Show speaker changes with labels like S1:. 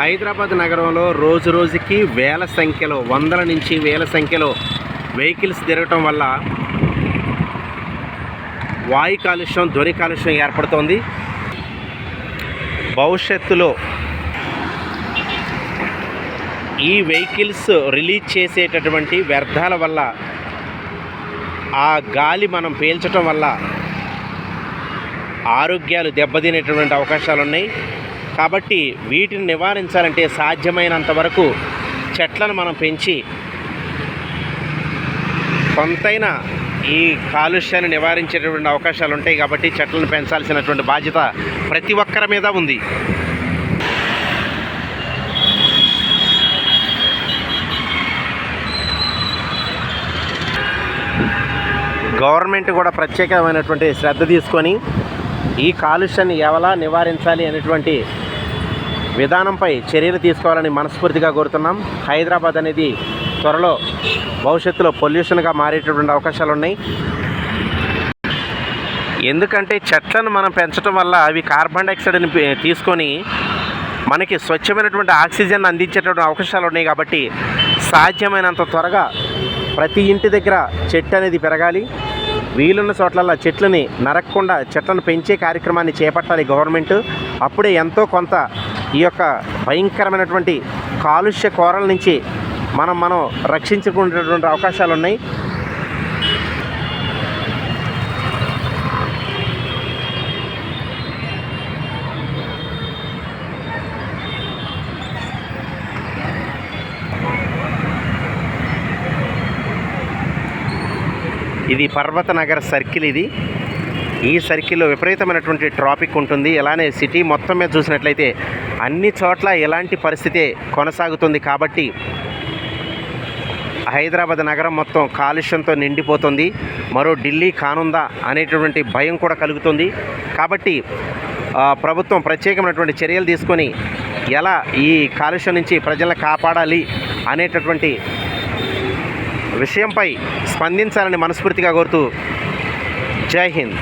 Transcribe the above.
S1: హైదరాబాద్ నగరంలో రోజు రోజుకి వేల సంఖ్యలో వందల నుంచి వేల సంఖ్యలో వెహికల్స్ తిరగటం వల్ల వాయు కాలుష్యం ధ్వని కాలుష్యం ఏర్పడుతోంది. భవిష్యత్తులో ఈ వెహికల్స్ రిలీజ్ చేసేటటువంటి వ్యర్థాల వల్ల ఆ గాలి మనం పీల్చటం వల్ల ఆరోగ్యాలు దెబ్బతినేటటువంటి అవకాశాలు ఉన్నాయి కాబట్టి వీటిని నివారించాలంటే సాధ్యమైనంత వరకు చెట్లను మనం పెంచి కొంతైన ఈ కాలుష్యాన్ని నివారించేటటువంటి అవకాశాలు ఉంటాయి కాబట్టి చెట్లను పెంచాల్సినటువంటి బాధ్యత ప్రతి ఒక్కరి మీద ఉంది. గవర్నమెంట్ కూడా ప్రత్యేకమైనటువంటి శ్రద్ధ తీసుకొని ఈ కాలుష్యాన్ని ఎవలా నివారించాలి అనేటువంటి విధానంపై చర్యలు తీసుకోవాలని మనస్ఫూర్తిగా కోరుతున్నాం. హైదరాబాద్ అనేది త్వరలో భవిష్యత్తులో పొల్యూషన్గా మారేటటువంటి అవకాశాలు ఉన్నాయి. ఎందుకంటే చెట్లను మనం పెంచడం వల్ల అవి కార్బన్ డైఆక్సైడ్ని తీసుకొని మనకి స్వచ్ఛమైనటువంటి ఆక్సిజన్ అందించేటువంటి అవకాశాలు ఉన్నాయి కాబట్టి సాధ్యమైనంత త్వరగా ప్రతి ఇంటి దగ్గర చెట్టు అనేది పెరగాలి. వీలున్న చోట్లల్లో చెట్లని నరకకుండా చెట్లను పెంచే కార్యక్రమాన్ని చేపట్టాలి గవర్నమెంట్. అప్పుడే ఎంతో కొంత ఈ యొక్క భయంకరమైనటువంటి కాలుష్య కోరల నుంచి మనం మనం రక్షించుకునేటటువంటి అవకాశాలు ఉన్నాయి. ఇది పర్వత నగర్ సర్కిల్ ఇది. ఈ సర్కిల్లో విపరీతమైనటువంటి ట్రాఫిక్ ఉంటుంది. అలానే సిటీ మొత్తం మీద చూసినట్లయితే అన్ని చోట్ల ఎలాంటి పరిస్థితే కొనసాగుతుంది కాబట్టి హైదరాబాద్ నగరం మొత్తం కాలుష్యంతో నిండిపోతుంది. మరో ఢిల్లీ కానుందా అనేటటువంటి భయం కూడా కలుగుతుంది. కాబట్టి ప్రభుత్వం ప్రత్యేకమైనటువంటి చర్యలు తీసుకొని ఎలా ఈ కాలుష్యం నుంచి ప్రజలను కాపాడాలి అనేటటువంటి విషయంపై స్పందించాలని మనస్ఫూర్తిగా కోరుతూ జై హింద్.